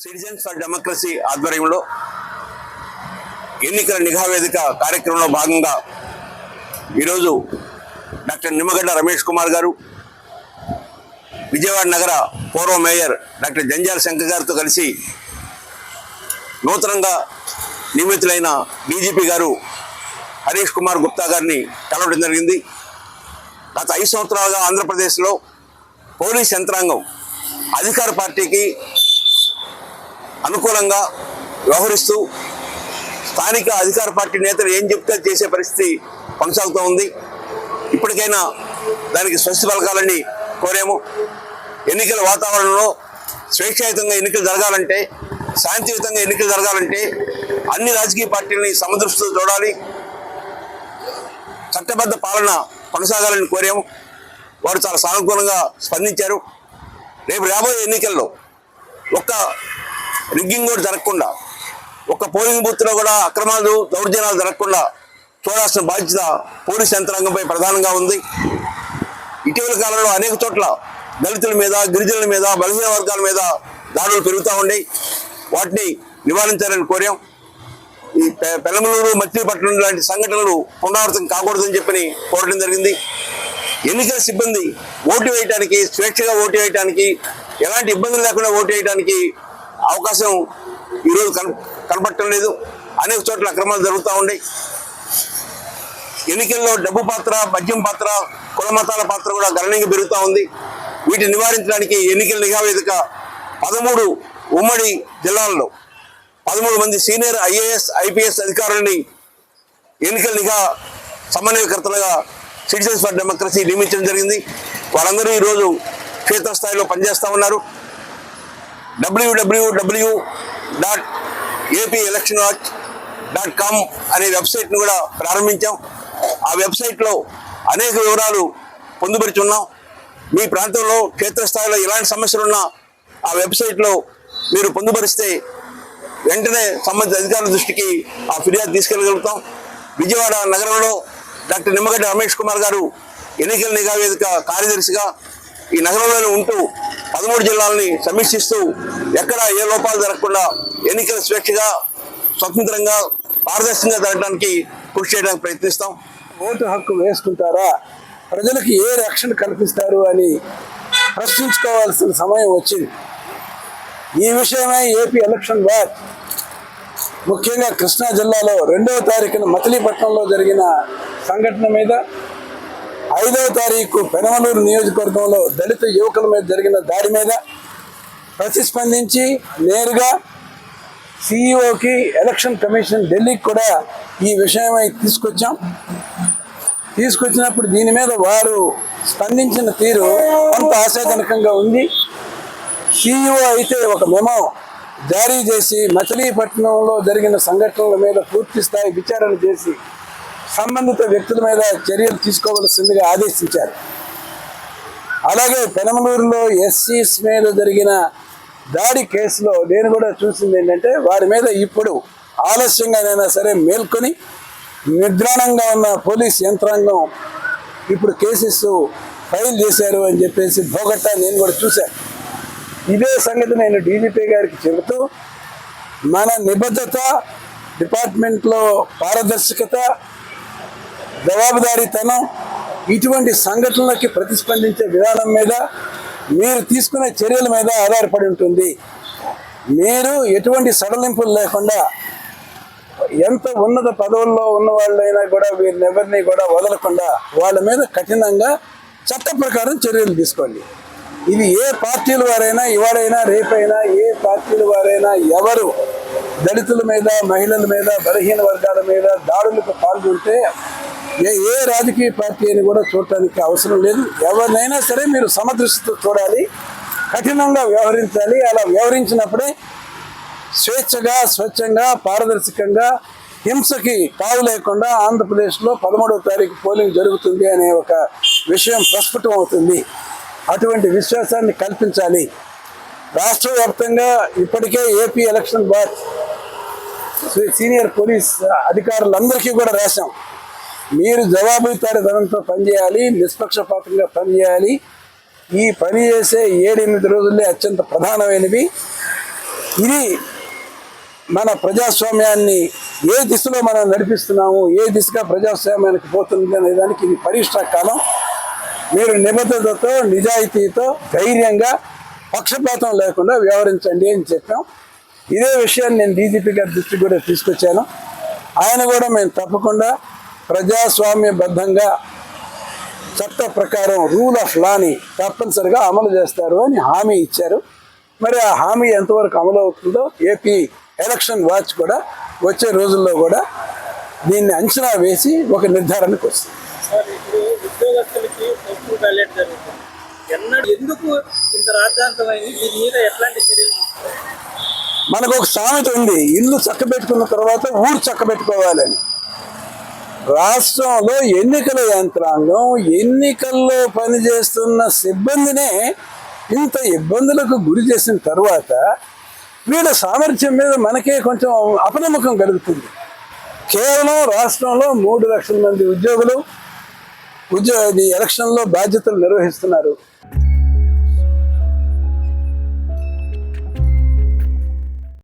Citizens for democracy ఆధ్వర్యంలో ఎన్నికల నిఘా వేదిక కార్యక్రమంలో భాగంగా ఈరోజు డాక్టర్ నిమ్మగడ్డ రమేష్ కుమార్ గారు విజయవాడ నగర పూర్వ మేయర్ డాక్టర్ జంజాల శంకర్ గారితో కలిసి నూతనంగా నియమితులైన డీజీపీ గారు హరీష్ కుమార్ గుప్తా గారిని కలవడం జరిగింది. గత ఐదు సంవత్సరాలుగా ఆంధ్రప్రదేశ్లో పోలీస్ యంత్రాంగం అధికార పార్టీకి అనుకూలంగా వ్యవహరిస్తూ స్థానిక అధికార పార్టీ నేతలు ఏం చెప్తే చేసే పరిస్థితి కొనసాగుతూ ఉంది. ఇప్పటికైనా దానికి స్వస్తి పలకాలని కోరాము. ఎన్నికల వాతావరణంలో స్వేచ్ఛాయుతంగా ఎన్నికలు జరగాలంటే శాంతియుతంగా ఎన్నికలు జరగాలంటే అన్ని రాజకీయ పార్టీలని సమదృష్టితో చూడాలి. చట్టబద్ధ పాలన కొనసాగాలని కోరాము. వారు చాలా సానుకూలంగా స్పందించారు. రేపు రాబోయే ఎన్నికల్లో ఒక్క రిగ్గింగ్ కూడా జరగకుండా ఒక పోలింగ్ బూత్లో కూడా అక్రమాలు దౌర్జన్యాలు జరగకుండా చూడాల్సిన బాధ్యత పోలీస్ యంత్రాంగంపై ప్రధానంగా ఉంది. ఇటీవల కాలంలో అనేక చోట్ల దళితుల మీద గిరిజనుల మీద బలహీన వర్గాల మీద దాడులు పెరుగుతూ ఉండేవి వాటిని నివారించాలని కోరాం. ఈ పెలమలూరు మచిలీపట్నం లాంటి సంఘటనలు పునరావృతం కాకూడదని చెప్పని కోరడం జరిగింది. ఎన్నికల సిబ్బంది ఓటు వేయడానికి స్వేచ్ఛగా ఓటు వేయడానికి ఎలాంటి ఇబ్బందులు లేకుండా ఓటు వేయడానికి అవకాశం ఈరోజు కన కనపడటం లేదు. అనేక చోట్ల అక్రమాలు జరుగుతూ ఉన్నాయి. ఎన్నికల్లో డబ్బు పాత్ర మద్యం పాత్ర కుల మతాల పాత్ర కూడా గణనీయంగా పెరుగుతూ ఉంది. వీటిని నివారించడానికి ఎన్నికల నిఘా వేదిక పదమూడు ఉమ్మడి జిల్లాల్లో పదమూడు మంది సీనియర్ ఐఏఎస్ ఐపీఎస్ అధికారులని ఎన్నికల నిఘా సమన్వయకర్తలుగా సిటిజన్స్ ఫర్ డెమోక్రసీ నియమించడం జరిగింది. వాళ్ళందరూ ఈరోజు క్షేత్రస్థాయిలో పనిచేస్తూ ఉన్నారు. WWW dot AP election watch dot com అనే వెబ్సైట్ను కూడా ప్రారంభించాం. ఆ వెబ్సైట్లో అనేక వివరాలు పొందుపరుచున్నాం. మీ ప్రాంతంలో క్షేత్రస్థాయిలో ఎలాంటి సమస్యలు ఉన్నా ఆ వెబ్సైట్లో మీరు పొందుపరిస్తే వెంటనే సంబంధిత అధికారుల దృష్టికి ఆ ఫిర్యాదు తీసుకెళ్ళగలుగుతాం. విజయవాడ నగరంలో డాక్టర్ నిమ్మగడ్డ రమేష్ కుమార్ గారు ఎన్నికల నిఘా వేదిక కార్యదర్శిగా ఈ నగరంలోనే ఉంటూ పదమూడు జిల్లాలని సమీక్షిస్తూ ఎక్కడ ఏ లోపాలు జరగకుండా ఎన్నికల స్వేచ్ఛగా స్వతంత్రంగా పారదర్శకంగా జరగడానికి కృషి చేయడానికి ప్రయత్నిస్తాం. ఓటు హక్కు వేసుకుంటారా? ప్రజలకు ఏ రక్షణ కల్పిస్తారు అని ప్రశ్నించుకోవాల్సిన సమయం వచ్చింది. ఈ విషయమై ఏపీ ఎలక్షన్ వాచ్ ముఖ్యంగా కృష్ణా జిల్లాలో రెండవ తారీఖున మచిలీపట్నంలో జరిగిన సంఘటన మీద ఐదవ తారీఖు పెనమలూరు నియోజకవర్గంలో దళిత యువకుల మీద జరిగిన దాడి మీద ప్రతిస్పందించి నేరుగా సిఇఓకి ఎలక్షన్ కమిషన్ ఢిల్లీకి కూడా ఈ విషయమై తీసుకొచ్చాం. తీసుకొచ్చినప్పుడు దీని మీద వారు స్పందించిన తీరు కొంత ఆశాజనకంగా ఉంది. సిఇఓ అయితే ఒక మెమో జారీ చేసి మచిలీపట్నంలో జరిగిన సంఘటనల మీద పూర్తి స్థాయి విచారణ చేసి సంబంధిత వ్యక్తుల మీద చర్యలు తీసుకోవలసిందిగా ఆదేశించారు. అలాగే పెనమలూరులో ఎస్సీస్ మీద జరిగిన దాడి కేసులో నేను కూడా చూసింది ఏంటంటే వారి మీద ఇప్పుడు ఆలస్యంగానైనా సరే మేల్కొని నిద్రాణంగా ఉన్న పోలీస్ యంత్రాంగం ఇప్పుడు కేసెస్ ఫైల్ చేశారు అని చెప్పేసి భోగట్టా నేను కూడా చూశాను. ఇదే సంగతి నేను డీజీపీ గారికి చెబుతూ మన నిబద్ధత డిపార్ట్మెంట్లో పారదర్శకత జవాబుదారీతనం ఇటువంటి సంఘటనలకి ప్రతిస్పందించే విధానం మీద మీరు తీసుకునే చర్యల మీద ఆధారపడి ఉంటుంది. మీరు ఎటువంటి సడలింపులు లేకుండా ఎంత ఉన్నత పదవుల్లో ఉన్న వాళ్ళైనా కూడా వీరిని ఎవరిని కూడా వదలకుండా వాళ్ళ మీద కఠినంగా చట్ట ప్రకారం చర్యలు తీసుకోండి. ఇది ఏ పార్టీల వారైనా ఇవాడైనా రేపైనా ఏ పార్టీల వారైనా ఎవరు దళితుల మీద మహిళల మీద బలహీన వర్గాల మీద దాడులకు పాల్గొంటే ఏ ఏ రాజకీయ పార్టీ అని కూడా చూడటానికి అవసరం లేదు. ఎవరినైనా సరే మీరు సమదృష్టితో చూడాలి కఠినంగా వ్యవహరించాలి. అలా వ్యవహరించినప్పుడే స్వేచ్ఛగా స్వచ్ఛంగా పారదర్శకంగా హింసకి తావు లేకుండా ఆంధ్రప్రదేశ్లో పదమూడవ తారీఖు పోలింగ్ జరుగుతుంది అనే ఒక విషయం ప్రస్ఫుటం అవుతుంది. అటువంటి విశ్వాసాన్ని కల్పించాలి. రాష్ట్ర వ్యాప్తంగా ఇప్పటికే AP election bar senior police అధికారులందరికీ కూడా రాశాం. మీరు జవాబుదారీతనంతో పనిచేయాలి నిష్పక్షపాతంగా పనిచేయాలి. ఈ పని చేసే ఏడెనిమిది రోజులే అత్యంత ప్రధానమైనవి. ఇది మన ప్రజాస్వామ్యాన్ని ఏ దిశలో మనం నడిపిస్తున్నాము ఏ దిశగా ప్రజాస్వామ్యానికి పోతుంది అనే దానికి ఇది పరీక్ష కాలం. మీరు నిబద్ధతతో నిజాయితీతో ధైర్యంగా పక్షపాతం లేకుండా వ్యవహరించండి అని చెప్పాం. ఇదే విషయాన్ని నేను డీజీపీ గారి దృష్టికి కూడా తీసుకొచ్చాను. ఆయన కూడా మేము తప్పకుండా ప్రజాస్వామ్యబద్ధంగా చట్ట ప్రకారం రూల్ ఆఫ్ లాని తప్పనిసరిగా అమలు చేస్తారు అని హామీ ఇచ్చారు. మరి ఆ హామీ ఎంతవరకు అమలు అవుతుందో ఏపీ ఎలక్షన్ వాచ్ కూడా వచ్చే రోజుల్లో కూడా దీన్ని అంచనా వేసి ఒక నిర్ధారణకు వస్తుంది. ఎందుకు ఇంత రాద్ధాంతమైంది? దీని మీద ఎట్లాంటి చర్యలు తీసుకోవాలి? మనకు ఒక సామెత ఉంది. ఇల్లు చక్కబెట్టుకున్న తర్వాత ఊరు చక్కబెట్టుకోవాలని. రాష్ట్రంలో ఎన్నికల యంత్రాంగం ఎన్నికల్లో పనిచేస్తున్న సిబ్బందినే ఇంత ఇబ్బందులకు గురి చేసిన తర్వాత వీళ్ళ సామర్థ్యం మీద మనకే కొంచెం అపనమ్మకం కలుగుతుంది. కేవలం రాష్ట్రంలో మూడు లక్షల మంది ఉద్యోగులు ఉద్యోగ ఎలక్షన్లో బాధ్యతలు నిర్వహిస్తున్నారు.